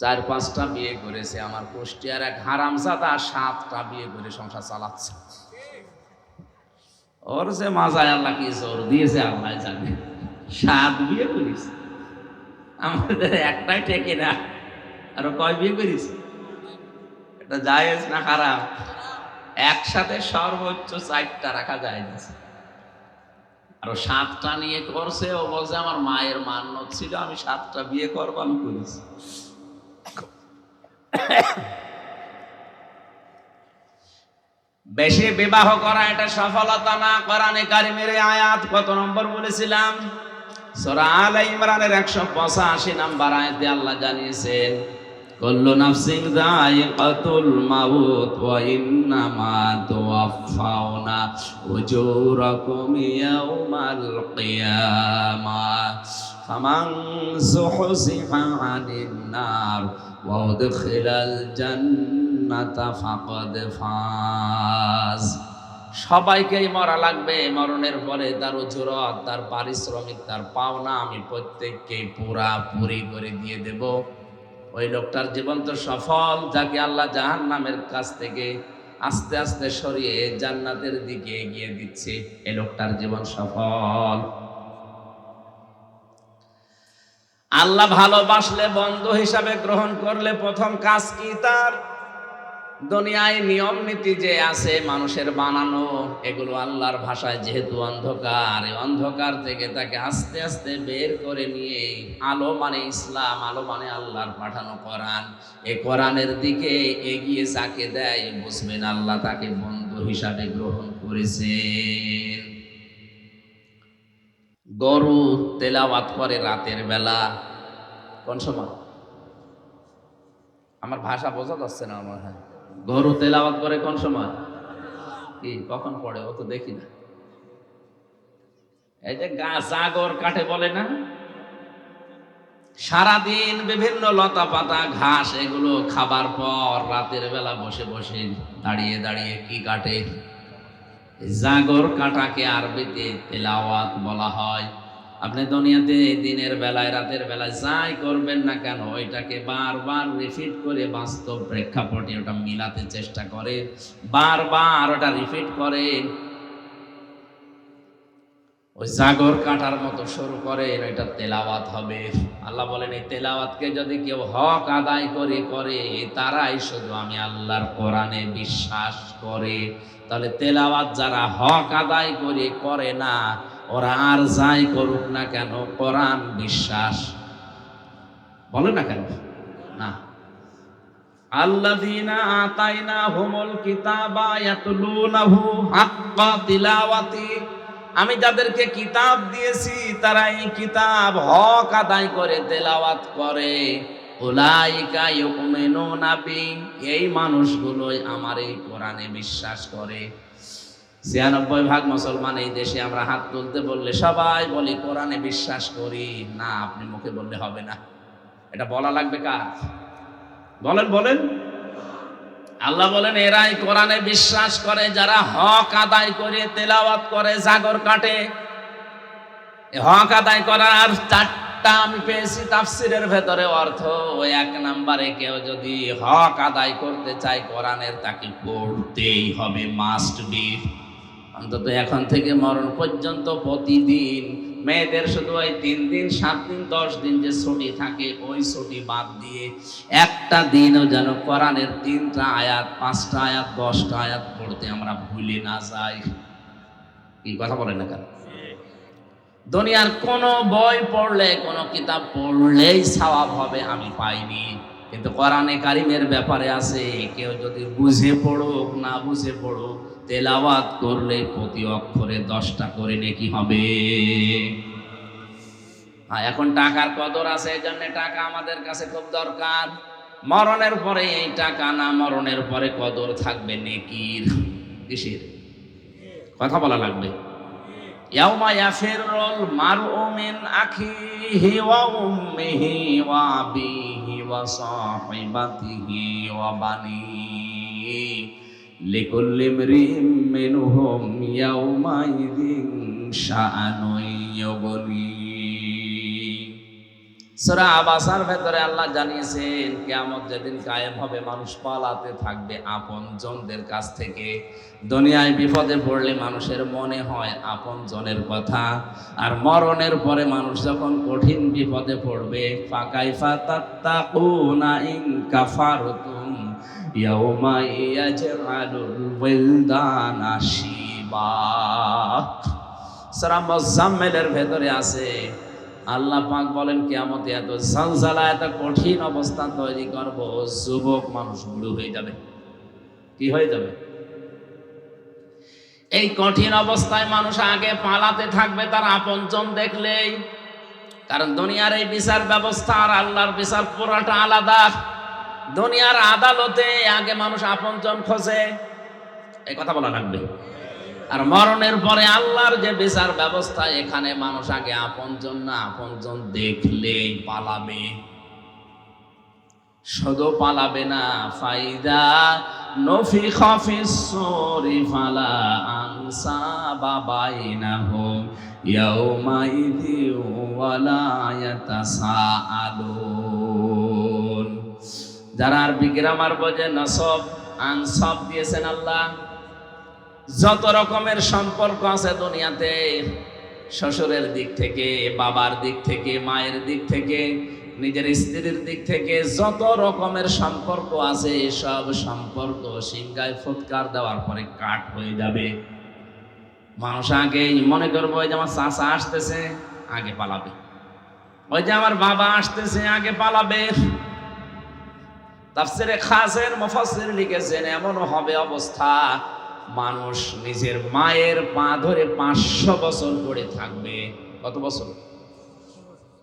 চার, পাঁচটা বিয়ে করেছে আমার কুষ্টিয়ার এক হারামজাদা সাতটা বিয়ে করে সংসার চালাচ্ছে। ওর যে মাজায় আল্লাহ কি জোর দিয়েছে আল্লাহ জানে। সাত বিয়ে করিস আমাদের একটাই টেকে না। আরও কয় বিয়ে করিস এটা জায়েজ না খারাপ একসাথে সর্বোচ্চ চারটা রাখা যায় না আর সাতটা নিয়ে করছে, ও বলছে আমার মায়ের মান্য ছিল, আমি সাতটা বিয়ে করব, আমি করেছি। বেশি বিবাহ করা এটা সফলতা না, কোরআনে কারিমের আয়াত কত নম্বর বলেছিলাম? সূরা আলে ইমরানের 185 নাম্বার আয়াতে আল্লাহ জানিয়েছেন, কুল্লু নাফসিন যায়িকাতুল মাউত ওয়া ইন্নামা তুওয়াফাউনা ইয়াউমাল কিয়ামাহ ফামান যুহজিহা আনিন নার উদখিলাল জান্নাতা ফাকাদ ফাজ। সবাইকেই মরা লাগবে, মরণের পরে তার উজুরত, তার পারিশ্রমিক, তার পাওনা আমি প্রত্যেককে পুরা পুরি করে দিয়ে দেব। ওই লোকটার জীবন তো সফল, যাকে আল্লাহ জাহান নামের কাছ থেকে আস্তে আস্তে সরিয়ে জান্নাতের দিকে এগিয়ে দিচ্ছে এই লোকটার জীবন সফল। আল্লাহ ভালোবাসলে বন্ধু হিসাবে গ্রহণ করলে প্রথম কাজ কি তার? দুনিয়ায় নিয়ম নীতি যে আছে মানুষের বানানো, এগুলো আল্লাহর ভাষায় যেহেতু অন্ধকার, এই অন্ধকার থেকে তাকে আস্তে আস্তে বের করে নিয়ে আলো মানে ইসলাম, আলো মানে আল্লাহর পাঠানো কোরআন। এ কোরআনের দিকে এগিয়ে যাকে দেয় বুঝবেন আল্লাহ তাকে বন্ধু হিসাবে গ্রহণ করেছেন। গরু তেলাওয়াত করে রাতের বেলা। কোন সময়? আমার ভাষা বোঝা যাচ্ছে না আমার হ্যাঁ। গরু তেলাওয়াত করে কোন সময়? কি, কখন পড়ে? ও তো দেখি না। এই যে জাগর কাটে বলে না? সারাদিন বিভিন্ন লতা পাতা ঘাস, এগুলো খাবার পর রাতের বেলা বসে বসে দাঁড়িয়ে দাঁড়িয়ে কি কাটে? জাগর কাটাকে আরবিতে তেলাওয়াত বলা হয়। আপনি দুনিয়াতে দিনের বেলায়, রাতের বেলায় যাই করবেন না কেন, ওইটাকে বারবার রিপিট করে বাস্তব প্রেক্ষাপটে ওটা মিলাতে চেষ্টা করে। বারবার ওটা রিপিট করে। ওই জাগর কাটার মতো শুরু করে এটা তেলাওয়াত হবে। আল্লাহ বলেন, এই তেলাওয়াতকে যদি কেউ হক আদায় করে করে তারাই শুধু আমি আল্লাহর কোরআনে বিশ্বাস করে। তাহলে তেলাওয়াত যারা হক আদায় করে করে না, ওরা আর যাই করুক না কেন, কোরআন বিশ্বাস। বলে না কেন? না। আল্লাযীনা আতাইনাহুমুল কিতাবা ইয়াতলুনাহু হাক্কা তিলাওয়াতি। আমি যাদেরকে কিতাব দিয়েছি তারা এই কিতাব হক আদায় করে, তেলাওয়াত করে। এই মানুষগুলোই আমার এই কোরআনে বিশ্বাস করে। ছিয়ানব্বই ভাগ মুসলমান এই দেশে আমরা হাত তুলতে বললে সবাই বলি, কোরআনে বিশ্বাস করি। না, আপনি মুখে বললে হবে না। এটা বলা লাগবে কাজ বলেন বলেন। আল্লাহ বলেন, এরাই কোরআনে বিশ্বাস করে, যারা হক আদায় করে, তেলাওয়াত করে, জাগর কাটে। হক আদায় করার চারটা আমি পেয়েছি তাফসিরের ভেতরে অর্থ। ওই এক নাম্বারে কেউ যদি হক আদায় করতে চায়, কোরআনের তাকে পড়তেই হবে মাস্ট বি অন্তত এখন থেকে মরণ পর্যন্ত প্রতিদিন মেয়েদের শুধু ওই তিন দিন, সাত দিন, দশ দিন যে ছুটি থাকে, ওই ছুটি বাদ দিয়ে একটা দিনও যেন কোরআনের তিনটা আয়াত, পাঁচটা আয়াত, দশটা আয়াত পড়তে আমরা ভুলে না যাই। কি কথা বলে না কেন? দুনিয়ার কোনো বই পড়লে, কোনো কিতাব পড়লেই সওয়াব হবে, আমি পাইনি। কিন্তু কোরআনে কারিমের ব্যাপারে আছে, কেউ যদি বুঝে পড়ুক, না বুঝে পড়ুক, তেলাওয়াত করলে প্রতি অক্ষরে দশটা করে নাকি হবে। হ্যাঁ এখন টাকার কদর আছে এই জন্য টাকা আমাদের কাছে খুব দরকার। মরণের পরে এই টাকা না মরণের পরে কদর থাকবে নেকির। কিসের? কথা বলা লাগবে। ইয়াউমা ইয়াফিরুল মারউ মিন আখিহি ওয়া উম্মিহি ওয়া আবিহি ওয়া সাহিবাতিহি ওয়া বানিহি লিকুল্লি ইমরিম মিনহুম ইয়াউমাইযিন শাআনুন ইউগনি। সূরা আবাসার ভেতরে আল্লাহ জানিয়েছেন, কিয়ামত যেদিন কায়েম হবে, মানুষ পালাতে থাকবে আপন জনদের কাছ থেকে। দুনিয়ায় বিপদে পড়লে মানুষের মনে হয় আপন জনের কথা, আর মরণের পরে মানুষ যখন কঠিন বিপদে পড়বে, ফাকাইফা তাত্তাকুনা ইন কাফারতুম ইয়াউমা ইয়াজআলুল ওয়ালদানা শিবা। সূরা মুজাম্মিলের ভেতরে আছে আল্লাহ পাক বলেন, কিয়ামতে এত জালজালা এত কঠিন অবস্থা তৈরি করব, যুবক মানুষ বুড়ো হয়ে যাবে। কি হয়ে যাবে? এই কঠিন অবস্থায় মানুষ আগে পালাতে থাকবে, তার আপনজন দেখলেই। কারণ দুনিয়ার এই বিচার ব্যবস্থা আর আল্লাহর বিচার পুরাটা আলাদা। দুনিয়ার আদালতে আগে মানুষ আপনজন খোঁজে। এই কথা বলা লাগবে। আর মরণের পরে আল্লাহর যে বিচার ব্যবস্থা, এখানে মানুষ আগে আপনজন না আপনজন দেখলেই পালাবে। শুধু পালাবে না, ফাইদা নফি খাফিস সুরি ফালা আনসা বাবাইনাহুম ইয়াউমাইদি ওয়ালা ইয়াতাসাআলুন। যারা আরবি গ্রামার বোঝে নসব, আনসব দিয়েছেন আল্লাহ। যত রকমের সম্পর্ক আছে দুনিয়াতে, শ্বশুরের দিক থেকে, বাবার দিক থেকে, মায়ের দিক থেকে, নিজের স্ত্রীর দিক থেকে, যত রকমের সম্পর্ক আছে, সব সম্পর্ক সিংগায় ফুৎকার দেওয়ার পরে কাট হয়ে যাবে। মানুষ আগে মনে করব, ওই যে আমার চাষা আসতেছে, আগে পালাবে। ওই যে আমার বাবা আসতেছে, আগে পালাবে। তার তাফসিরে খাসের মুফাসসির লিখেছেন, এমনও হবে অবস্থা মানুষ নিজের মায়ের পা ধরে পাঁচশো বছর পড়ে থাকবে। কত বছর?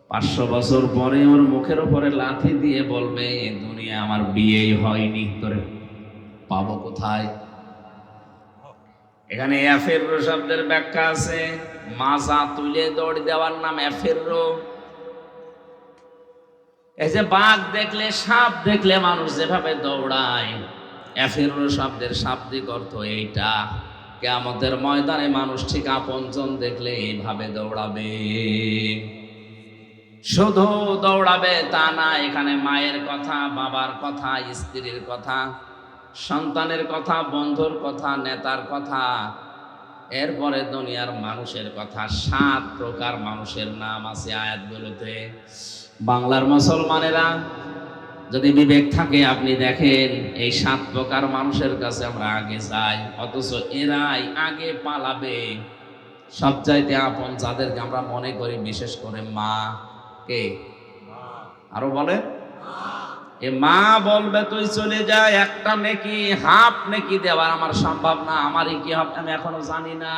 পাঁচশো বছর পরে ওর মুখের উপরে লাথি দিয়ে বলবে, "এ দুনিয়া আমার বিয়েই হয়নি, তোরে পাবো কোথায়? এখানে এফেররো শব্দের ব্যাখ্যা আছে, মাজা তুলে দৌড় দেওয়ার নাম এফেররো। এই যে বাঘ দেখলে, সাপ দেখলে মানুষ যেভাবে দৌড়ায় এফেররো শব্দের শাব্দিক অর্থ এইটা। কেয়ামতের ময়দানে মানুষ ঠিক আপনজন দেখলে এইভাবে দৌড়াবে। শুধু দৌড়াবে তা না, এখানে মায়ের কথা, বাবার কথা, স্ত্রীর কথা, সন্তানের কথা, বন্ধুর কথা, নেতার কথা, এরপরে দুনিয়ার মানুষের কথা, সাত প্রকার মানুষের নাম আছে আয়াতগুলোতে। বাংলার মুসলমানেরা যদি বিবেক থাকে, আপনি দেখেন এই সাত প্রকার মানুষের কাছে আমরা আগে যাই, অথচ এরাই আগে পালাবে। সবচাইতে আপন যাদেরকে আমরা মনে করি, বিশেষ করে মা, কে? আরও বলে এ মা বলবে, তুই চলে যা, একটা নেকি, হাফ নেকি দেওয়ার আমার সম্ভব না। আমারই কি হবে, আমি এখনও জানি না।